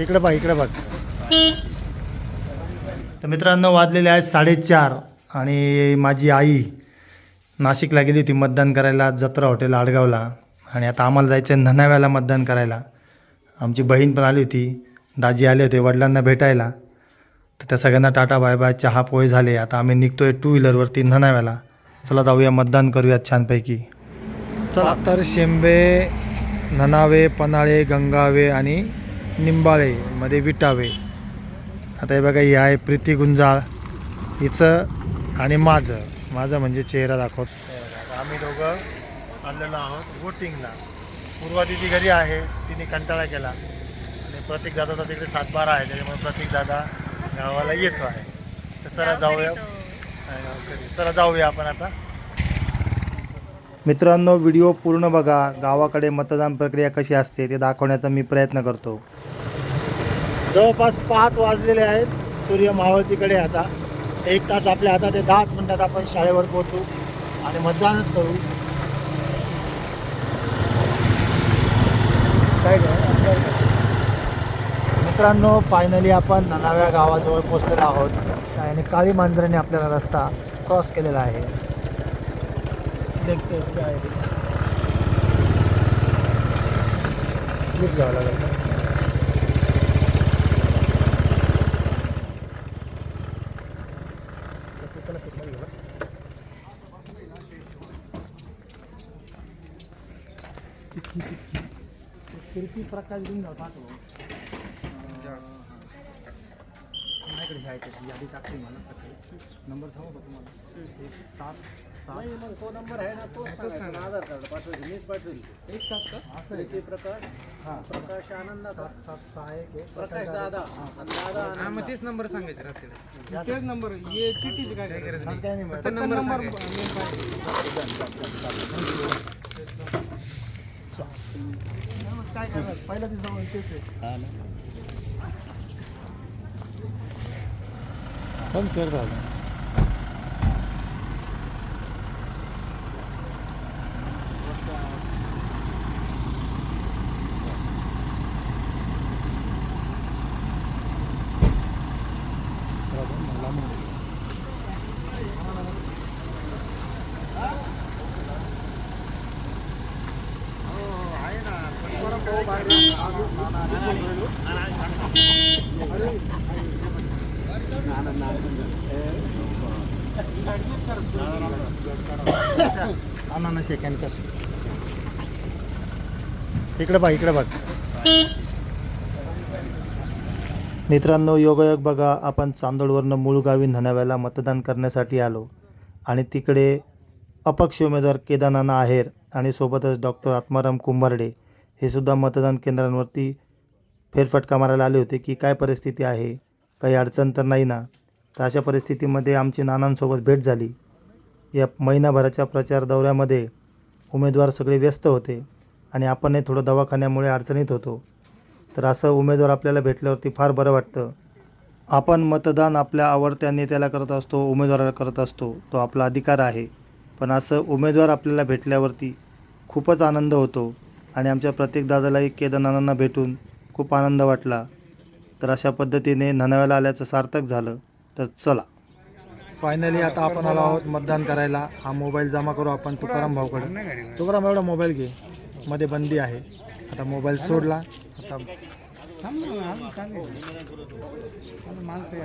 इकडे बघ इकडे बघ. तर मित्रांनो वाजलेले आहेत साडेचार आणि माझी आई नाशिकला गेली होती मतदान करायला जत्रा हॉटेल आडगावला. आणि आता आम्हाला जायचं आहे ननाव्याला मतदान करायला. आमची बहीण पण आली होती दाजी आले होते वडिलांना भेटायला. तर त्या सगळ्यांना टाटा बाय बाय चहा पोहे झाले. आता आम्ही निघतोय टू व्हीलरवरती ननाव्याला. चला जाऊया मतदान करूयात छानपैकी. चला. तर शेंबे ननावे पन्हाळे गंगावे आणि निंबाळे मध्ये विटावे. आता हे बघा ही आहे प्रीती गुंजाळ. हिचं आणि माझं. माझं म्हणजे चेहरा दाखवत. आम्ही दोघं आलेलो आहोत वोटिंगला. पूर्वा दिदी घरी आहे तिने कंटाळा केला. आणि प्रतीक दादाचा तिकडे सातबारा आहे त्याच्यामुळे प्रतीक दादा गावाला येतो आहे. तर चला जाऊया. चला जाऊया आपण आता. मित्रांनो व्हिडिओ पूर्ण बघा. गावाकडे मतदान प्रक्रिया कशी असते ते दाखवण्याचा मी प्रयत्न करतो. जवळपास पाच वाजलेले आहेत. सूर्य मावळतीकडे आता. एक तास आपल्या हातात आहे. दहाच मिनिटात आपण शाळेवर पोहोचू आणि मतदानच करू. काय काय मित्रांनो फायनली आपण ननाव्या गावाजवळ पोहोचलेलो आहोत. आणि काळी मांजराने आपल्याला रस्ता क्रॉस केलेला आहे. देखते क्या आहे स्लिप घ्यावं लागेल कीर्ती प्रकाश देऊन पाठव माझ्याकडे हे आहे त्याची यादी टाकली मला सकाळी. नंबर सांगू का तुम्हाला. एक सात सात. तो नंबर आहे ना तो सांगायचा. आधार कार्ड पाठवायचे मीच पाठवेल. एक साथ का? असं आहे ते प्रकाश हां. प्रकाश आनंद. सात सात सहा एक एक. प्रकाश दादा. दादा. हा. आनंद. मग तेच नंबर सांगायचे रात्री तेच नंबर ये चिठ्ठीची काय गरज नाही. फक्त. नंबर सांगायचे. काय करणार पहिल्या दिवसामध्ये तेच आहे पण कर दादा आणा सेकंड कर. इकडे बघ इकडे बघ. मित्रांनो योगायोग बघा आपण चांदोडवरनं मूळ गावी ननाव्याला मतदान करण्यासाठी आलो. आणि तिकडे अपक्ष उमेदवार केदारनाना आहेर आणि सोबतच डॉक्टर आत्माराम कुंभारडे हे सुद्धा मतदान केंद्रांवरती फेरफटका मारायला आले होते की काय परिस्थिती आहे. काही अडचण तर नाही ना. तर अशा परिस्थितीमध्ये आमची नानांसोबत भेट झाली. या महिनाभराच्या प्रचार दौऱ्यामध्ये उमेदवार सगळे व्यस्त होते आणि आपणही थोडं दवाखान्यामुळे अडचणीत होतो. तर असं उमेदवार आपल्याला भेटल्यावरती फार बरं वाटतं. आपण मतदान आपल्या आवडत्या नेत्याला करत असतो उमेदवाराला करत असतो तो आपला अधिकार आहे. पण असं उमेदवार आपल्याला भेटल्यावरती खूपच आनंद होतो आणि आमच्या प्रत्येक दादालाही केदारनाथांना भेटून खूप आनंद वाटला. तर अशा पद्धतीने ननाव्याला आल्याचं सार्थक झालं. तर चला. फायनली आता आपण आलो आहोत मतदान करायला. हा मोबाईल जमा करू आपण तुकाराम भाऊकडे. तुकाराम एवढा मोबाईल घे. मध्ये बंदी आहे. आता मोबाईल सोडला. आता माणसं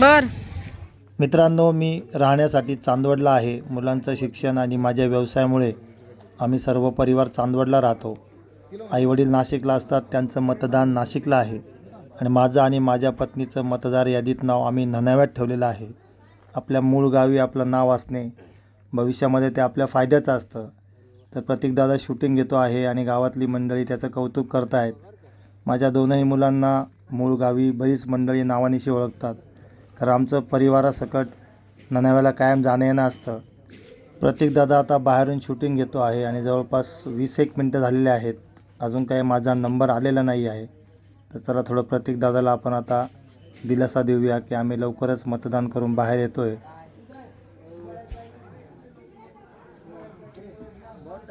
बर. मित्रांनो मी राहण्यासाठी चांदवडला आहे. मुलांचं शिक्षण आणि माझ्या व्यवसायामुळे आम्ही सर्व परिवार चांदवडला राहतो. आईवडील नाशिकला असतात त्यांचं मतदान नाशिकला आहे. आणि माझं आणि माझ्या पत्नीचं मतदार यादीत नाव आम्ही ननाव्यात ठेवलेलं आहे. आपल्या मूळ गावी आपलं नाव असणे भविष्यामध्ये ते आपल्या फायद्याचं असतं. तर प्रतीकदादा शूटिंग घेतो आहे आणि गावातली मंडळी त्याचं कौतुक करत आहेत माझ्या दोनही मुलांना मूळ गावी बरीच मंडळी नावानिशी ओळखतात. कारण आमचं परिवारासकट ननाव्याला कायम जाणं येणं असतं. प्रतीकदादा आता बाहेरून शूटिंग घेतो आहे आणि जवळपास वीस एक मिनटं झालेले आहेत. अजून काही माझा नंबर आलेला नाही आहे. तर चला थोडं प्रत्येक दादाला आपण आता दिलासा देऊया की आम्ही लवकरच मतदान करून बाहेर येतोय. बहुत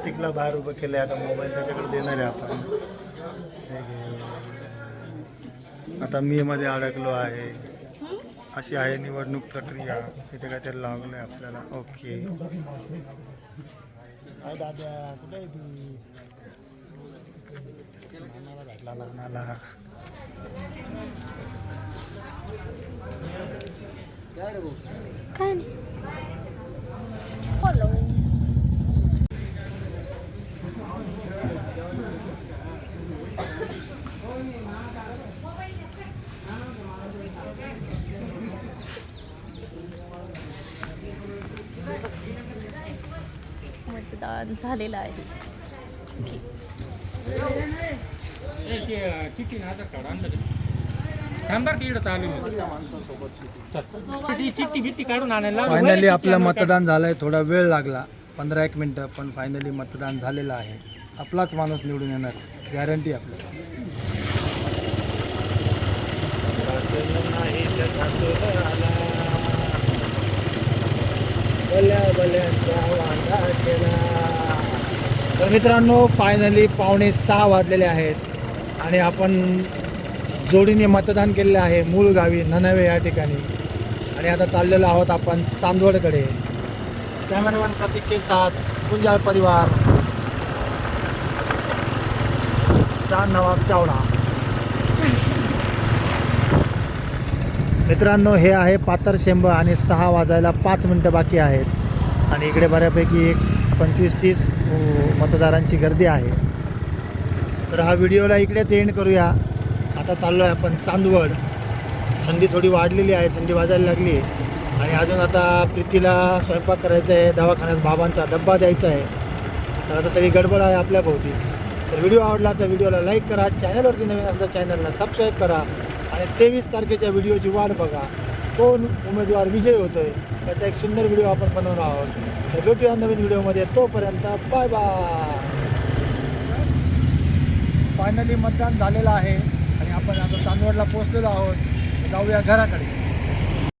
प्रतीकला बाहेर उभं केलं आता मोबाईल त्याच्याकडे देणार आहे आपण. हे. आता मी मध्ये अडकलो आहे. अशी आहे निवडणूक प्रक्रिया. इथे काहीतरी लागलं आहे आपल्याला. ओके. काय दादा कुठे आहे तू? नानाला भेटला नानाला काय रे भाऊ? काय नाही. मतदान झालेलं आहे. फायनली आपलं मतदान झालंय थोडा वेळ लागला पंधरा एक मिनटं पण फायनली मतदान झालेलं आहे. आपलाच माणूस निवडून येणार गॅरंटी आपल्याला नाही भल्या भल्यांचा वांदा केला तर मित्रांनो फायनली पावणे सहा वाजलेले आहेत आणि आपण जोडीने मतदान केलेले आहे मूळ गावी ननवे या ठिकाणी. आणि आता चाललेलो आहोत आपण चांदवडकडे. कॅमेरामॅन प्रतीक के साथ गुंजाळ परिवार. चांद नवाब चावडा. मित्रांनो हे आहे पातर शेंब आणि सहा वाजायला पाच मिनटं बाकी आहेत. आणि इकडे बऱ्यापैकी एक पंचवीस तीस मतदारांची गर्दी आहे. तर हा व्हिडिओला इकडेच एंड करूया. आता चाललो आहे आपण चांदवड. थंडी थोडी वाढलेली आहे थंडी वाजायला लागली. आणि अजून आता प्रीतीला स्वयंपाक करायचा आहे दवाखान्यात बाबांचा डब्बा द्यायचा आहे. तर आता सगळी गडबड आहे आपल्याभोवती तर व्हिडिओ आवडला तर व्हिडिओला लाईक करा चॅनलवरती नवीन असता चॅनलला सबस्क्राईब करा. आणि तेवीस तारखेच्या व्हिडिओची वाट बघा. कोण उमेदवार विजय होतोय त्याचा एक सुंदर व्हिडिओ आपण बनवणार आहोत. तर भेटूया नवीन व्हिडिओमध्ये. तोपर्यंत बाय बाय फायनली मतदान झालेलं आहे आणि आपण आता चांदवडला पोहोचलेलो आहोत. जाऊया घराकडे.